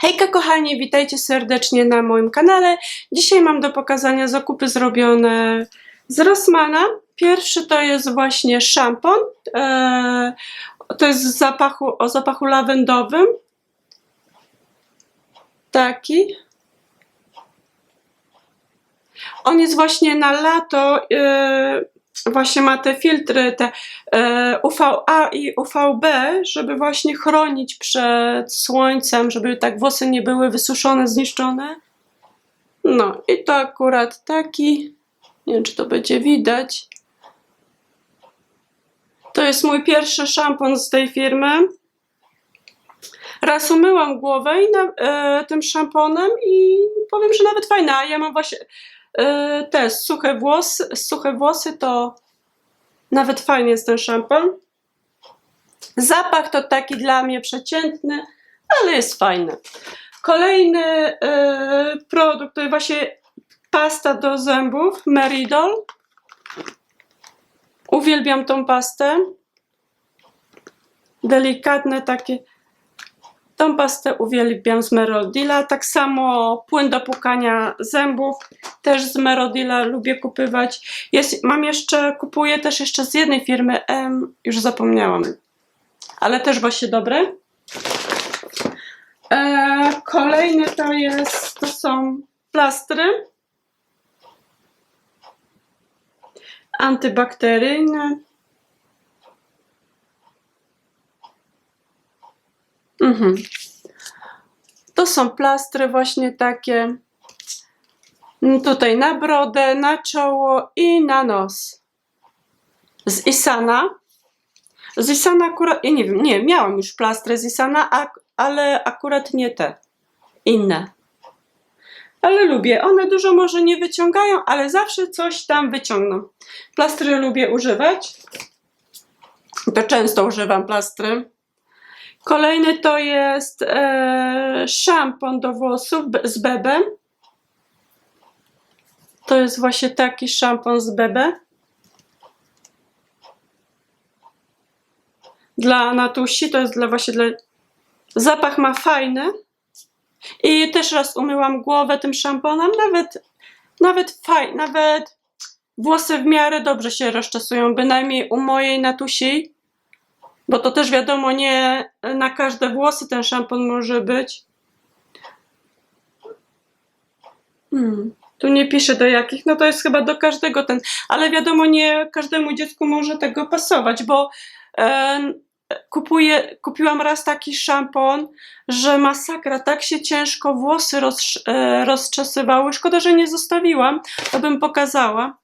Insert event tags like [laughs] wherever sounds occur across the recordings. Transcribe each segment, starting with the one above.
Hejka kochani, witajcie serdecznie na moim kanale. Dzisiaj mam do pokazania zakupy zrobione z Rossmana. Pierwszy to jest właśnie szampon. Eee, to jest z zapachu, o zapachu lawendowym. Taki. On jest właśnie na lato. Właśnie ma te filtry, te e, UVA i UVB, żeby właśnie chronić przed słońcem, żeby tak włosy nie były wysuszone, zniszczone. No i to akurat taki. Nie wiem, czy to będzie widać. To jest mój pierwszy szampon z tej firmy. Raz umyłam głowę i na, e, tym szamponem i powiem, że nawet fajna. Ja mam właśnie te suche włosy, suche włosy to nawet fajnie jest ten szampon. Zapach to taki dla mnie przeciętny, ale jest fajny. Kolejny e, produkt to właśnie pasta do zębów Meridol. Uwielbiam tą pastę. Delikatne takie. Tą pastę uwielbiam z Merodila. Tak samo płyn do płukania zębów też z Merodila lubię kupywać. Jest, mam jeszcze, kupuję też jeszcze z jednej firmy M, już zapomniałam, ale też właśnie dobre. E, kolejny to jest, to są plastry antybakteryjne. Mhm. To są plastry właśnie takie. Mm, Tutaj na brodę, na czoło i na nos. Z Isana. Z Isana akurat, nie wiem, nie, miałam już plastry z Isana, a, ale akurat nie te. Inne. Ale lubię. One dużo może nie wyciągają, ale zawsze coś tam wyciągną. Plastry lubię używać. To często używam plastry. Kolejny to jest e, szampon do włosów z bebem. To jest właśnie taki szampon z bebe. Dla Natusi, to jest dla właśnie dla... Zapach ma fajny. I też raz umyłam głowę tym szamponem, nawet, nawet fajnie, nawet włosy w miarę dobrze się rozczesują, bynajmniej u mojej Natusi. Bo to też wiadomo, nie na każde włosy ten szampon może być. Hmm. Tu nie pisze do jakich, no to jest chyba do każdego ten, ale wiadomo, nie każdemu dziecku może tego pasować, bo e, kupuję, kupiłam raz taki szampon, że masakra, tak się ciężko włosy roz, e, rozczesywały. Szkoda, że nie zostawiłam, to bym pokazała.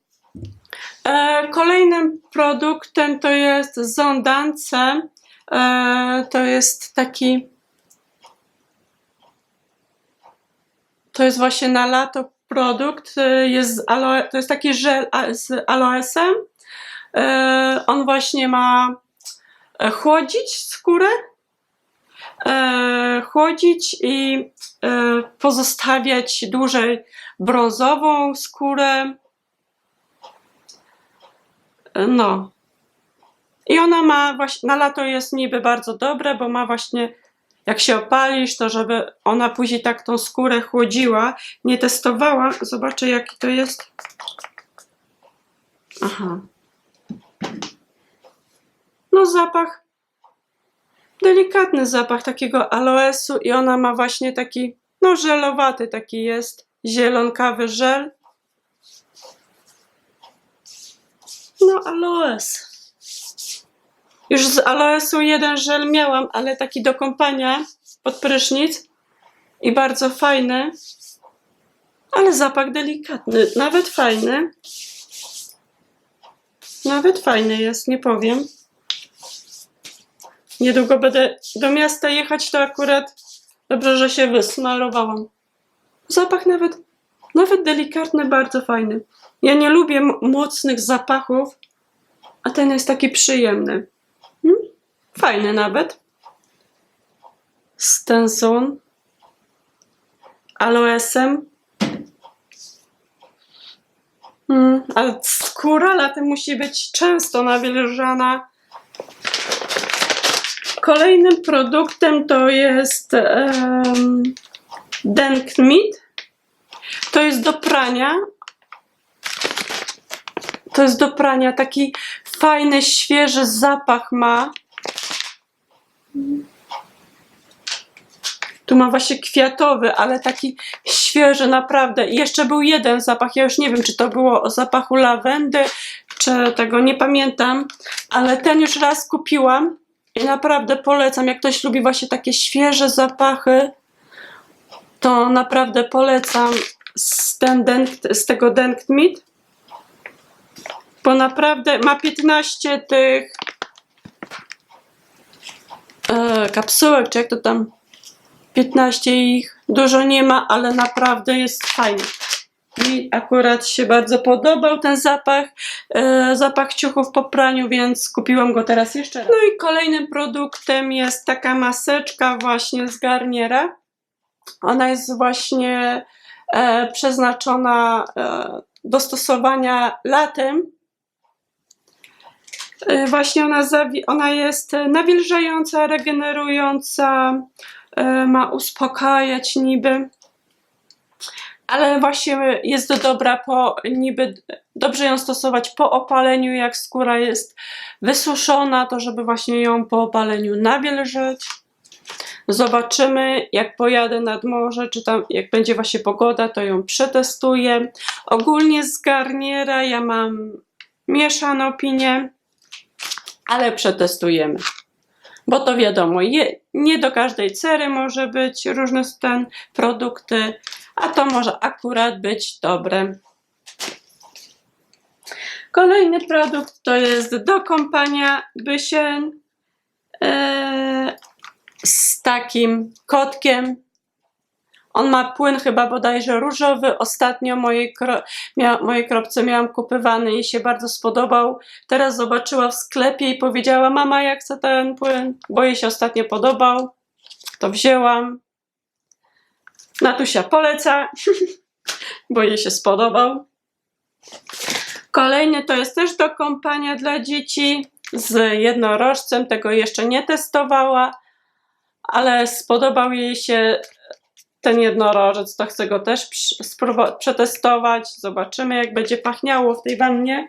E, kolejnym produktem to jest Zondance. E, to jest taki. To jest właśnie na lato produkt. e, Jest aloe, to jest taki żel z aloesem. On właśnie ma chłodzić skórę, chłodzić i pozostawiać dłużej brązową skórę. No. I ona ma właśnie, na lato jest niby bardzo dobre, bo ma właśnie, jak się opalisz, to żeby ona później tak tą skórę chłodziła. Nie testowałam, zobaczę jaki to jest. Aha. No zapach, delikatny zapach takiego aloesu i ona ma właśnie taki, no żelowaty taki jest, zielonkawy żel. No aloes. Już z aloesu jeden żel miałam, ale taki do kąpania pod prysznic i bardzo fajny. Ale zapach delikatny, nawet fajny. Nawet fajny jest, nie powiem. Niedługo będę do miasta jechać, to akurat dobrze, że się wysmarowałam. Zapach nawet, nawet delikatny, bardzo fajny. Ja nie lubię mocnych zapachów, a ten jest taki przyjemny. Mm, Fajny nawet. Stenson. Aloesem. Mm, ale skóra latem musi być często nawilżana. Kolejnym produktem to jest em, Denkmit. To jest do prania. To jest do prania. Taki fajny, świeży zapach ma. Tu ma właśnie kwiatowy, ale taki świeży naprawdę. I jeszcze był jeden zapach. Ja już nie wiem, czy to było o zapachu lawendy, czy tego nie pamiętam, ale ten już raz kupiłam i naprawdę polecam. Jak ktoś lubi właśnie takie świeże zapachy, to naprawdę polecam z, ten denk, z tego Denkt Meat, bo naprawdę ma 15 tych e, kapsułek, czy jak to tam 15 ich, dużo nie ma, ale naprawdę jest fajny. Mi akurat się bardzo podobał ten zapach, e, zapach ciuchów po praniu, więc kupiłam go teraz jeszcze raz. No i kolejnym produktem jest taka maseczka właśnie z Garniera. Ona jest właśnie przeznaczona e, do stosowania latem. E, właśnie ona, ona jest nawilżająca, regenerująca, e, ma uspokajać niby. Ale właśnie jest dobra po niby dobrze ją stosować po opaleniu, jak skóra jest wysuszona, to żeby właśnie ją po opaleniu nawilżyć. Zobaczymy, jak pojadę nad morze, czy tam jak będzie właśnie pogoda, to ją przetestuję. Ogólnie z Garniera ja mam mieszane opinie, ale przetestujemy. Bo to wiadomo, je, nie do każdej cery może być różne ten produkty, a to może akurat być dobre. Kolejny produkt to jest do kąpania bysien e, z takim kotkiem. On ma płyn chyba bodajże różowy. Ostatnio mojej, kro, mia, mojej kropce miałam kupywany i się bardzo spodobał. Teraz zobaczyła w sklepie i powiedziała: Mama, ja chcę ten płyn, bo jej się ostatnio podobał. To wzięłam. Natusia poleca, [laughs] bo jej się spodobał. Kolejny to jest też do kąpania dla dzieci z jednorożcem. Tego jeszcze nie testowała, ale spodobał jej się ten jednorożec, to chcę go też przetestować. Zobaczymy, jak będzie pachniało w tej wannie.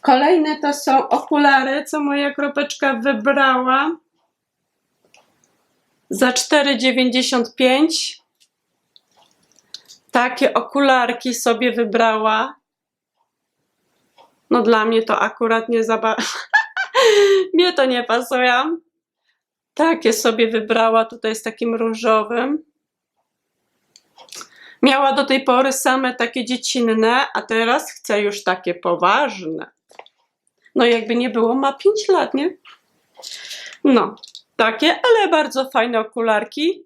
Kolejne to są okulary, co moja kropeczka wybrała za 4,95. Takie okularki sobie wybrała. No dla mnie to akurat nie za [laughs] Mnie to nie pasuje. Takie sobie wybrała tutaj z takim różowym. Miała do tej pory same takie dziecinne, a teraz chce już takie poważne. No jakby nie było, ma 5 lat, nie? No, takie, ale bardzo fajne okularki.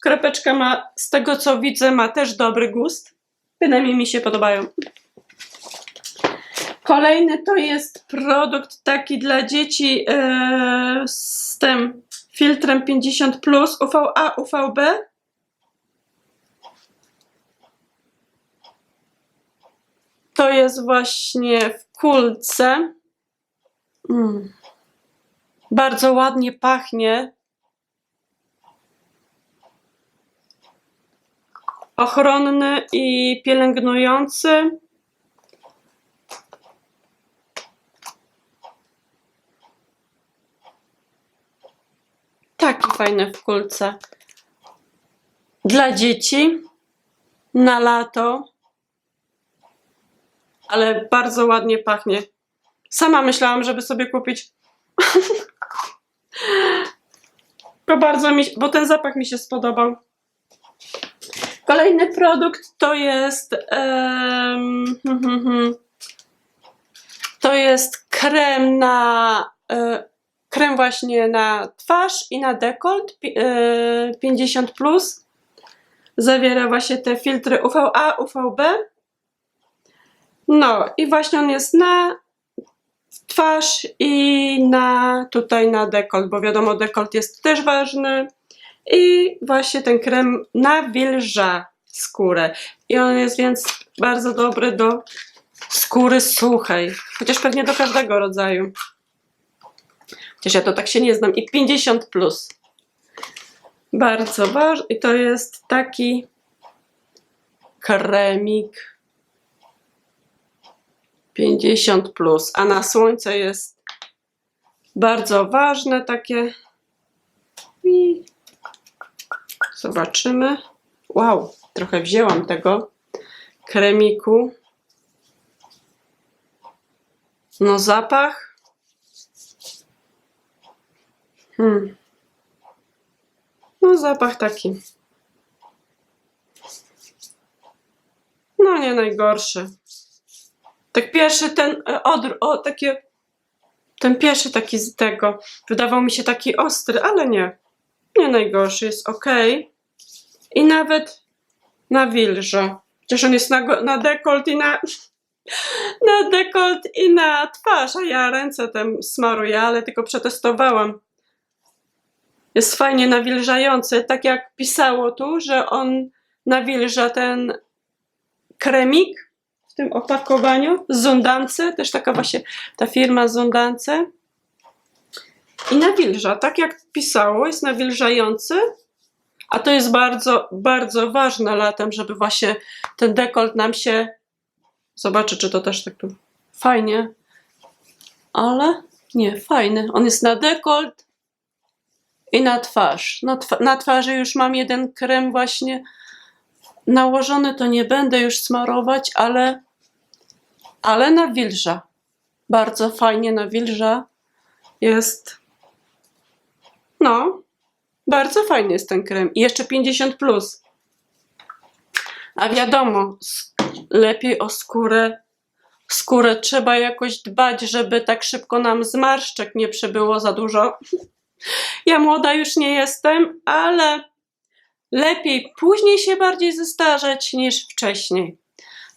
Kropeczka ma, z tego co widzę, ma też dobry gust. Bynajmniej mi się podobają. Kolejny to jest produkt taki dla dzieci e, z tym filtrem 50 plus UVA, UVB. To jest właśnie w kulce. Mm. Bardzo ładnie pachnie. Ochronny i pielęgnujący. Taki fajny w kulce. Dla dzieci na lato, ale bardzo ładnie pachnie. Sama myślałam, żeby sobie kupić. [laughs] To bardzo mi, bo ten zapach mi się spodobał. Kolejny produkt to jest hmm. [laughs] to jest krem na e, krem właśnie na twarz i na dekolt pi- e, 50 plus. Zawiera właśnie te filtry UVA, UVB. No i właśnie on jest na twarz i na tutaj na dekolt, bo wiadomo dekolt jest też ważny. I właśnie ten krem nawilża skórę. I on jest więc bardzo dobry do skóry suchej. Chociaż pewnie do każdego rodzaju. Chociaż ja to tak się nie znam. I 50 plus. Bardzo ważny. I to jest taki kremik 50 plus, a na słońce jest bardzo ważne takie. I zobaczymy. Wow, trochę wzięłam tego kremiku. No zapach. Hmm. No zapach taki. No nie najgorszy. Tak pierwszy ten e, odr, o takie, ten pierwszy taki z tego, wydawał mi się taki ostry, ale nie. Nie najgorszy, jest ok. I nawet na wilżę. Chociaż on jest na, na dekolt i na, [laughs] na dekolt i na twarz, a ja ręce tym smaruję, ale tylko przetestowałam. Jest fajnie nawilżający, tak jak pisało tu, że on nawilża ten kremik w tym opakowaniu Zundance, też taka właśnie ta firma Zundance. I nawilża, tak jak pisało, jest nawilżający, a to jest bardzo, bardzo ważne latem, żeby właśnie ten dekolt nam się. Zobaczę, czy to też tak tu fajnie. Ale nie, fajny. On jest na dekolt i na twarz. Na, twa- na twarzy już mam jeden krem właśnie nałożony, to nie będę już smarować, ale, ale nawilża. Bardzo fajnie nawilża. Jest. No, bardzo fajny jest ten krem. I jeszcze 50 plus. A wiadomo, lepiej o skórę. Skórę trzeba jakoś dbać, żeby tak szybko nam zmarszczek nie przybyło za dużo. Ja młoda już nie jestem, ale lepiej później się bardziej zestarzeć niż wcześniej.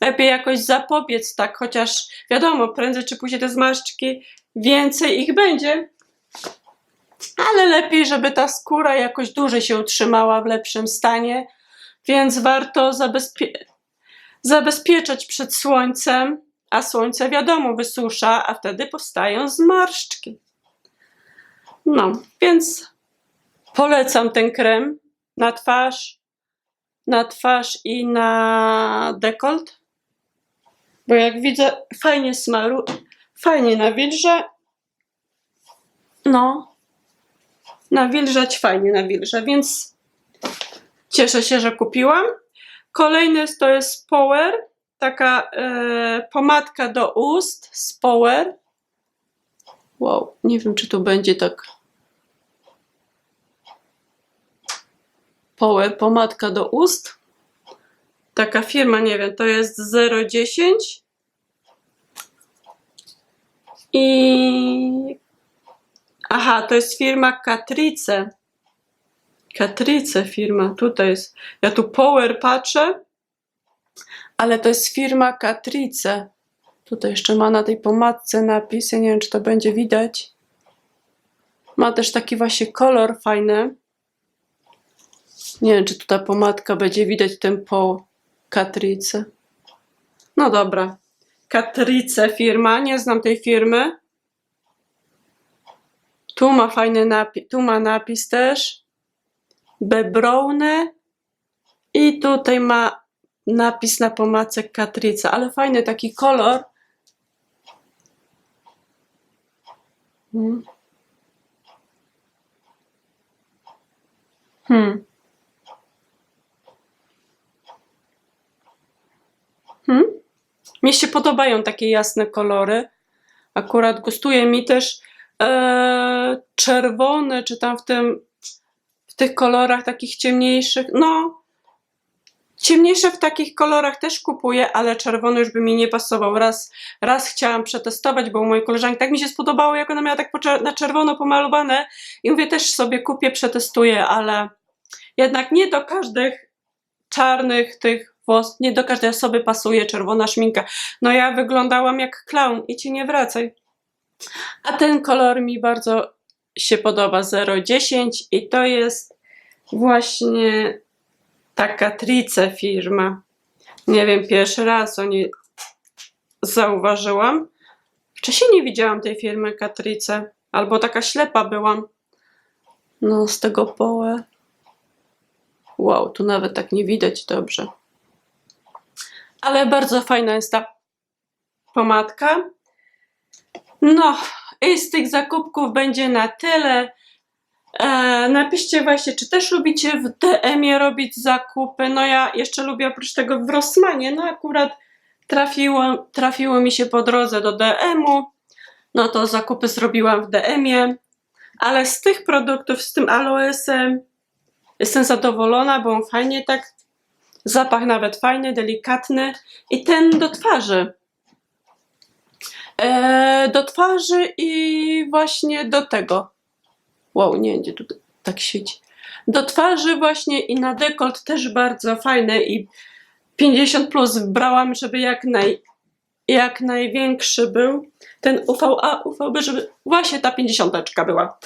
Lepiej jakoś zapobiec tak, chociaż wiadomo, prędzej czy później te zmarszczki więcej ich będzie, ale lepiej, żeby ta skóra jakoś dłużej się utrzymała w lepszym stanie, więc warto zabezpie- zabezpieczać przed słońcem, a słońce wiadomo wysusza, a wtedy powstają zmarszczki. No, więc polecam ten krem na twarz, na twarz i na dekolt, bo jak widzę, fajnie smaru, fajnie nawilża. No, nawilżać fajnie nawilża, więc cieszę się, że kupiłam. Kolejny to jest Power, taka e, pomadka do ust z Power. Wow, nie wiem, czy tu będzie tak. Power, pomadka do ust. Taka firma, nie wiem, to jest 010. I. Aha, to jest firma Catrice. Catrice firma, tutaj jest. Ja tu Power patrzę, ale to jest firma Catrice. Tutaj jeszcze ma na tej pomadce napis. Ja nie wiem, czy to będzie widać. Ma też taki właśnie kolor fajny. Nie wiem, czy tu ta pomadka będzie widać ten po Catrice. No dobra. Catrice firma, nie znam tej firmy. Tu ma fajny napis, tu ma napis też. Bebrowne. I tutaj ma napis na pomadce Catrice, ale fajny taki kolor. Hmm. Hmm. Hmm? Mi się podobają takie jasne kolory. Akurat gustuje mi też e, czerwone, czy tam w tym w tych kolorach takich ciemniejszych. No, ciemniejsze w takich kolorach też kupuję, ale czerwony już by mi nie pasował. Raz, raz chciałam przetestować, bo u mojej koleżanki tak mi się spodobało, jak ona miała tak na czerwono pomalowane i mówię, też sobie kupię, przetestuję, ale jednak nie do każdych czarnych tych nie do każdej osoby pasuje czerwona szminka. No ja wyglądałam jak clown i ci nie wracaj. A ten kolor mi bardzo się podoba 010 i to jest właśnie taka Trice firma. Nie wiem, pierwszy raz o niej zauważyłam. Wcześniej nie widziałam tej firmy Catrice, albo taka ślepa byłam. No, z tego połę. Wow, tu nawet tak nie widać dobrze. Ale bardzo fajna jest ta pomadka. No, i z tych zakupków będzie na tyle. E, napiszcie właśnie, czy też lubicie w DM-ie robić zakupy. No ja jeszcze lubię oprócz tego w Rossmanie. No akurat trafiło, trafiło mi się po drodze do DM-u. No to zakupy zrobiłam w DM-ie. Ale z tych produktów, z tym aloesem, jestem zadowolona, bo on fajnie tak, zapach nawet fajny, delikatny. I ten do twarzy. E, do twarzy i właśnie do tego. Wow, nie będzie tu tak świeci. Do twarzy właśnie i na dekolt też bardzo fajne i 50 plus brałam, żeby jak naj, jak największy był ten UVA, UVB, żeby właśnie ta 50 była.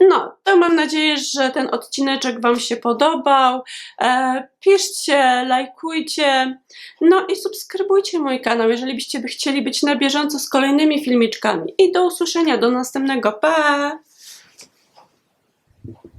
No, to mam nadzieję, że ten odcineczek Wam się podobał. E, piszcie, lajkujcie, no i subskrybujcie mój kanał, jeżeli byście by chcieli być na bieżąco z kolejnymi filmiczkami. I do usłyszenia, do następnego. Pa!